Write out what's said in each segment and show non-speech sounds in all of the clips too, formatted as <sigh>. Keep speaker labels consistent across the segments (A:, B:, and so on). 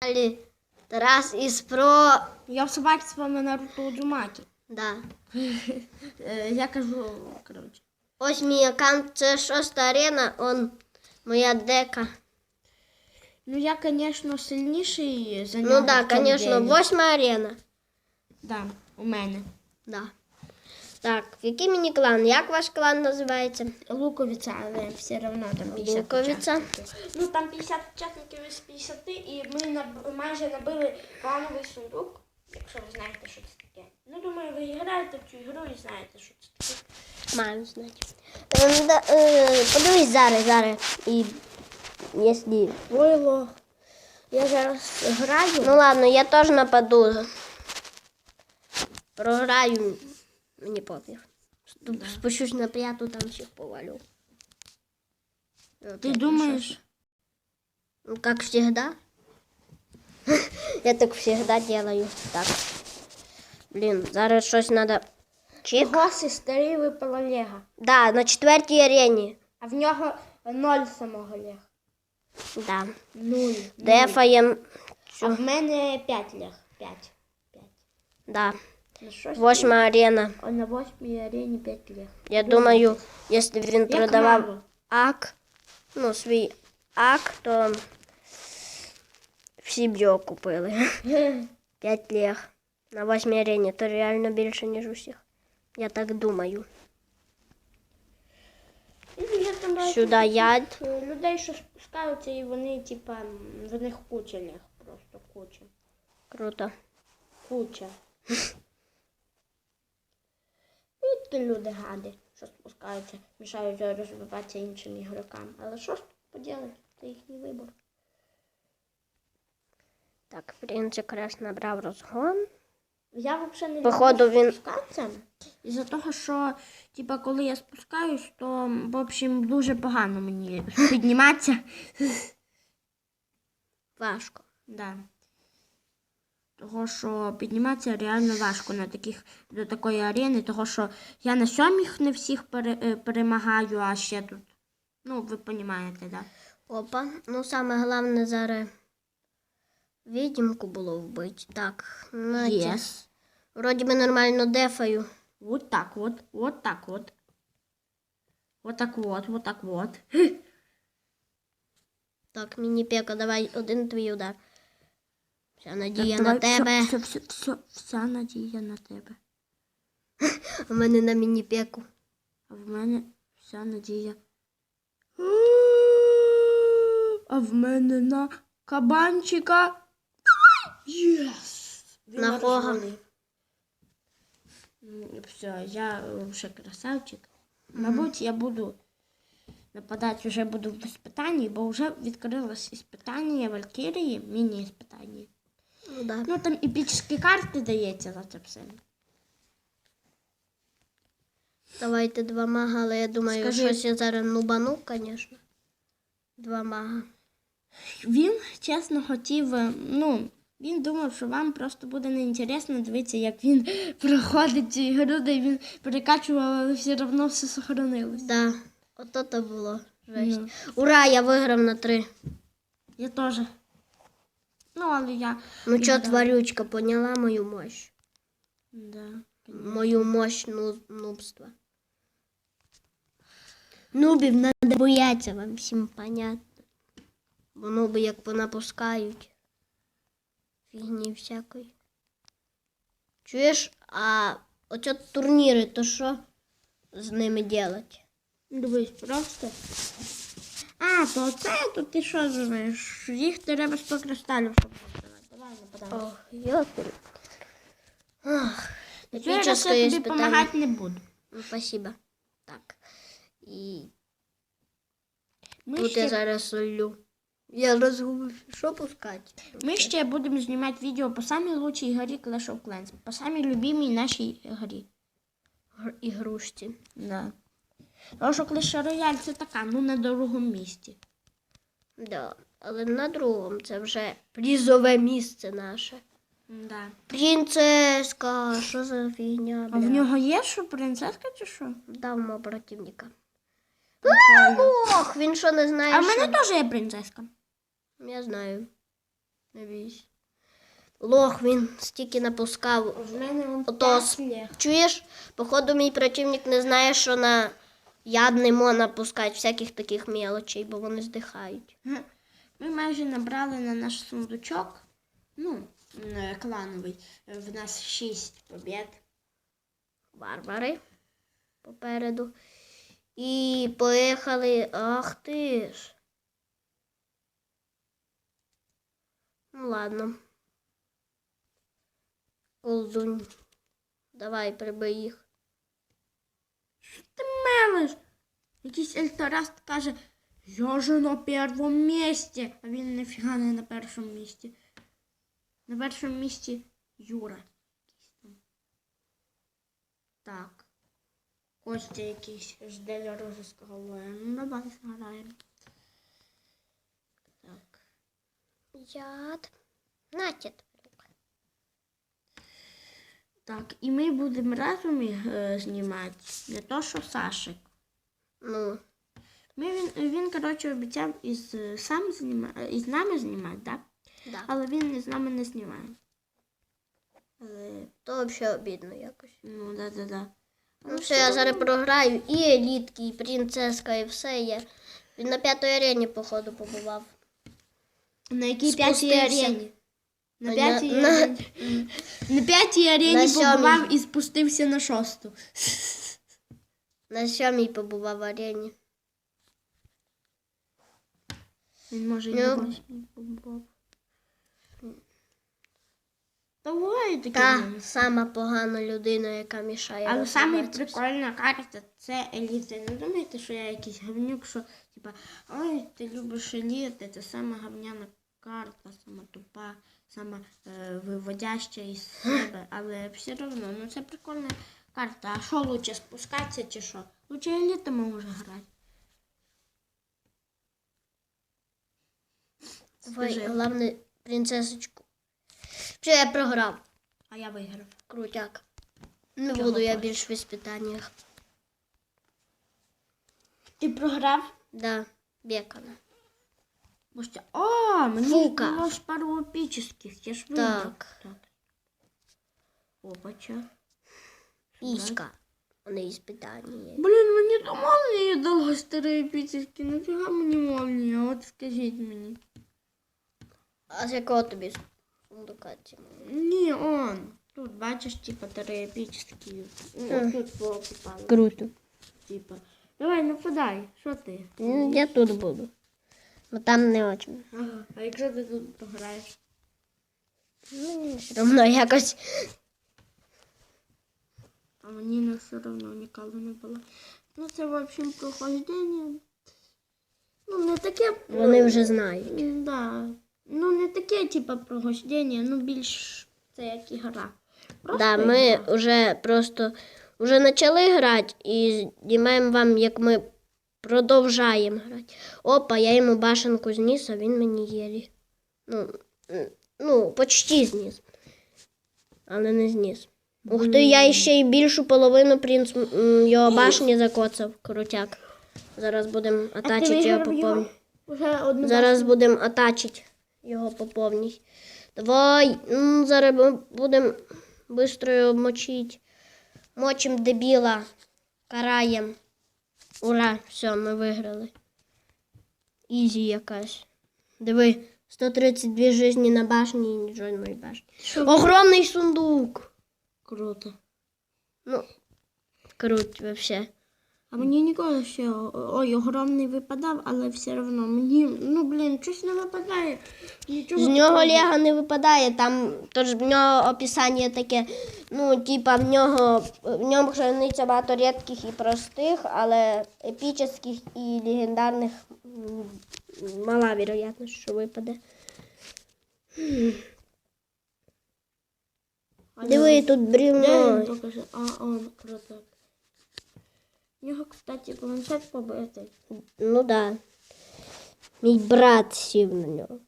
A: каналі Тарас із про.
B: Я в собаці з вами Наруто Удзумакі.
A: Да. <laughs>
B: Е, Я кажу, коротше.
A: Ось мій аккаунт, це шоста арена, он моя дека.
B: Ну я, звісно, сильніший за нього.
A: Ну да, звісно, восьма арена.
B: Да, у мене.
A: Да. Так, який мені клан? Як ваш клан називається?
B: Луковиця, але все одно там 50
A: Луковиця.
B: учасників. Ну там 50 учасників із 50, і ми наб- майже набили клановий сундук, якщо ви знаєте, що це таке. Ну, думаю, ви граєте в цю ігру і знаєте, що це таке.
A: Маю знати. Ем, да, е, подивись зараз, зараз. І якщо...
B: Ойло. Я зараз граю.
A: Ну ладно, я теж нападу. Програю. Мені пофіг. Ступ- Спущусь на п'яту, там всіх повалю.
B: Ти думаєш?
A: Ну, как всегда. <laughs> Я так всегда делаю. Так. Блін, зараз щось надо. Чик.
B: Госи старий випала Лего.
A: Да, на четвертій арені.
B: А в нього ноль самого Лего.
A: Да.
B: Нуль.
A: Дефаєм.
B: А в мене 5 Лег. 5. 5.
A: Да.
B: На щось
A: Восьма арена.
B: А на восьмій арені 5 Лег.
A: Я думаю, якщо б він
B: Як
A: продавав
B: мало.
A: ак, ну, свій ак, то всі б його купили. <laughs> П'ять лег. На восьмій арені. То реально більше, ніж усіх. Я так думаю.
B: Ну, я там бачу
A: Сюди яд.
B: е, людей, що спускаються, і вони, типа, м, в них куча Лег. Просто куча.
A: Круто.
B: Куча. <laughs> І люди гади, що спускаються, мішають розвиватися іншим ігрокам. Але що ж тут поділати? Це їхній вибор.
A: Так, принц якраз набрав розгон.
B: Я взагалі не
A: Походу,
B: люблю
A: він-
B: спускатися. Із-за того, що типа, коли я спускаюсь, то в общем дуже погано мені підніматися.
A: Важко.
B: Да. Того, що підніматися реально важко на таких, до такої арени, того, що я на сьомих не всіх пере, е, перемагаю, а ще тут. Ну, ви розумієте, да?
A: Опа. Ну, саме головне зараз відімку було вбити. Так, на.
B: Yes.
A: Вроді би нормально дефаю.
B: Вот так вот, вот так вот. Вот так вот, вот так вот.
A: Так, міні-пека, давай один твій удар. Вся надія
B: Так,
A: на
B: давай,
A: тебе.
B: Все, все, все, вся надія на тебе.
A: У мене на міні-пеку.
B: А в мене вся надія. А в мене на кабанчика. Єс!
A: На кого?
B: Ну, Все, я вже красавчик. Мабуть, я буду нападати вже буду в іспитанні, бо вже відкрилось іспитання Валькірії, міні-іспитання.
A: Ну, да.
B: Ну там епічні карти дається за це все.
A: Давайте два мага, але я думаю,
B: Скажи-
A: щось я зараз нубану, звісно. Два мага.
B: Він чесно хотів, е, ну, він думав, що вам просто буде неінтересно дивитися, як він <laughs> проходить цю ігру, де він перекачував, але все одно все сохранилось.
A: Да. Ото то було. Жесть.
B: Ну.
A: Ура, я виграв на три.
B: Я теж. Ну, але я.
A: Ну чо, тварючка, поняла мою мощь?
B: Да.
A: Мою мощь ну, нубства. Нубів треба боятися, вам всім понятно. Бо нуби як понапускають. Фігні всякої. Чуєш, а оце турніри, то що з ними делать?
B: Дивись, просто. А, то це, то ти що знаєш? Їх треба 100 кристалів, щоб поставити. Давай не подам.
A: Ох.
B: Я тобі допомагати не буду.
A: Ну, спасибо. Так. І
B: Ми
A: тут я зараз солю. Я розгубився. Що пускати?
B: ми ще будемо знімати відео по самій лучшій грі Clash of Clans. По самій любимій нашій грі.
A: Гр- ігрушці.
B: Да. Тому що Clash Royale це така, ну на другому місці.
A: Да. Але на другому це вже призове місце наше.
B: Да.
A: Принцеска, що за фігня?
B: А в
A: бля?
B: нього є що, принцеска чи що?
A: Давмо противника.
B: Прикольно.
A: Ох, він що не знає?
B: А в
A: що?
B: мене теж є принцеска.
A: Я знаю. Не бійся. Лох він стільки напускав.
B: В мене он
A: Ото с- Чуєш, походу мій противник не знає, що на яд не можна напускати всяких таких мелочей, бо вони здихають.
B: Ми майже набрали на наш сундучок. Ну, е, клановий. В нас шість побід.
A: Варвари попереду. І поїхали. Ах ти ж. Ну ладно. Колдунь. Давай, прибий їх.
B: Ти. Якийсь ельтараст каже, я же на першому місці. А він нафіга не на першому місці. На першому місці Юра. Так. Костя якийсь жде розіска воїн. Ну давай зграємо. Так.
A: Яд. Натя.
B: Так, і ми будемо разом їх е, знімати. Не то, що Сашик.
A: Ну,
B: Ми, він, він, коротше, обіцяв із, е, сам зніма, е, із нами знімати, да?
A: да.
B: але він з нами не знімає. Але,
A: То взагалі обідно якось.
B: ну, да-да-да.
A: Ну все, я зараз програю і елітки, і принцеска, і все є. Він на п'ятій арені, походу, побував.
B: На якій п'ятій арені? На п'ятій
A: на-
B: арені. <laughs> На п'ятій арені побував і спустився на шосту. <laughs>
A: На сьомій побував в арені.
B: Він може і
A: Ну.
B: на восьмій побував. Давай таке.
A: Та сама погана людина, яка мішає.
B: Але саме прикольна карта це еліта. Не думайте, що я якийсь говнюк, що типа, ой, ти любиш еліти, це сама говняна карта, сама тупа, сама е, виводяща із себе. Але все одно, ну це прикольна карта. А що лучше спускатися чи що? Лучше елітами може грати.
A: Давай, головне, принцесочку. Що я програв?
B: А я виграв.
A: Крутяк. Не
B: Чого
A: буду я
B: хочеш?
A: більш в іспитаннях.
B: Ти програв?
A: Да, бекана.
B: Можете. О, мені
A: Фука.
B: було пару епічних, я ж виграв.
A: Так.
B: так. Опача.
A: Піська. А не іспитання є.
B: Блін, мені то молнія дала старі епічні. Нафіга мені молнія? От скажіть мені.
A: А з якого тобі сундука ці?
B: Ні, он. Тут бачиш, типа. Тут попало.
A: Круто.
B: Типа. Давай, нападай. Що ти?
A: Ну, я тут буду. Ну там не очень.
B: Ага. А якщо ти тут програєш?
A: Ну, все одно якось.
B: А мені не все одно ніколи не було. Ну, це, в общем, прохождення. Ну, не таке.
A: Вони вже знають.
B: Да. Ну, не таке, типа, прохождення, ну більш це як ігра. Просто
A: Да, ми
B: ігра.
A: вже просто вже почали грати і знімаємо вам, як ми продовжаємо грати. Опа, я йому башенку зніс, а він мені єлі. Ну, ну, почти зніс. Але не зніс. Ух ти, я ще й більшу половину принц м, його башні закоцав, крутяк. Зараз будемо атачити його
B: виграв
A: по
B: його?
A: повній.
B: Вже одну
A: Зараз будемо атачити його поповній. Давай, м, зараз ми будемо швидко його мочити. Мочим дебіла. Караєм. Ура, все, ми виграли. Ізі якась. Диви, 132 жизни на башні і жодної башні. Огромний сундук.
B: Круто.
A: Ну, круть вообще.
B: А мені ніколи ще ой, огромний випадав, але все одно мені, ну блін, щось не випадає. Нічого
A: З нього
B: такого.
A: Лего не випадає, там тож в нього описання таке, ну, типа, в нього в ньому храниться багато рідких і простих, але епічних і легендарних мала вероятність, що випаде. Диви, тут брівно.
B: покажи? А, он, круто. У нього, кстати, планшет побитий.
A: Ну да. Мій брат сів на нього.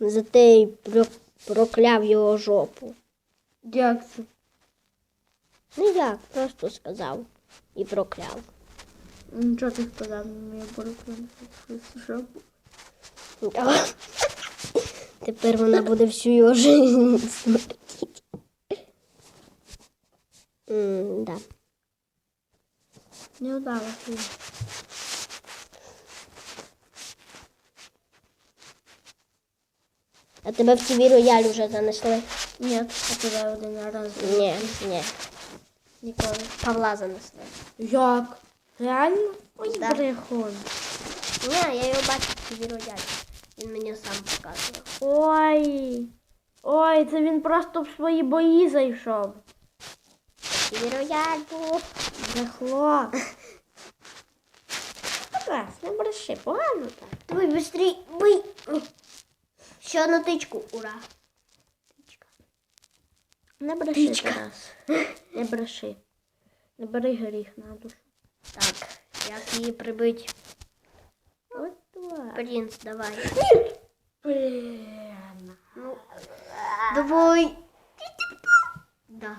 A: Зате й прокляв його жопу.
B: Як це?
A: Ну як, просто сказав і прокляв.
B: Нічого ти сказав, я беру планшет. Що?
A: Тепер вона буде всю його <laughs> жизнь смертить. М, Да.
B: Не вдалося.
A: А тебе в ТВ рояль вже занесли?
B: Ні, а тебе один раз.
A: Ні, ні.
B: Ніколи.
A: Павла занесли.
B: Як? Реально? Ой,
A: Да.
B: брехун.
A: Ні, я його бачив в ТВ рояль. Він мені сам показував.
B: Ой. Ой, це він просто в свої бої зайшов.
A: Рояль був.
B: Брехло. Раз, не бреши, погано так.
A: Давай быстрей, бий. Ще одну тичку, ура. Тичка.
B: Не бреши,
A: Пічка.
B: Тарас. Не бреши. Не бери гріх на душу.
A: Так, як її прибить?
B: От давай.
A: Принц, давай.
B: Блін.
A: Ну, давай. Да.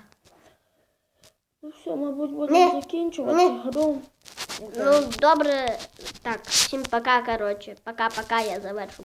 B: Ну все, мабуть, будемо закінчувати
A: Ні.
B: гру.
A: Ну, добре. Так, всім пока, коротше. Пока-пока, я завершу.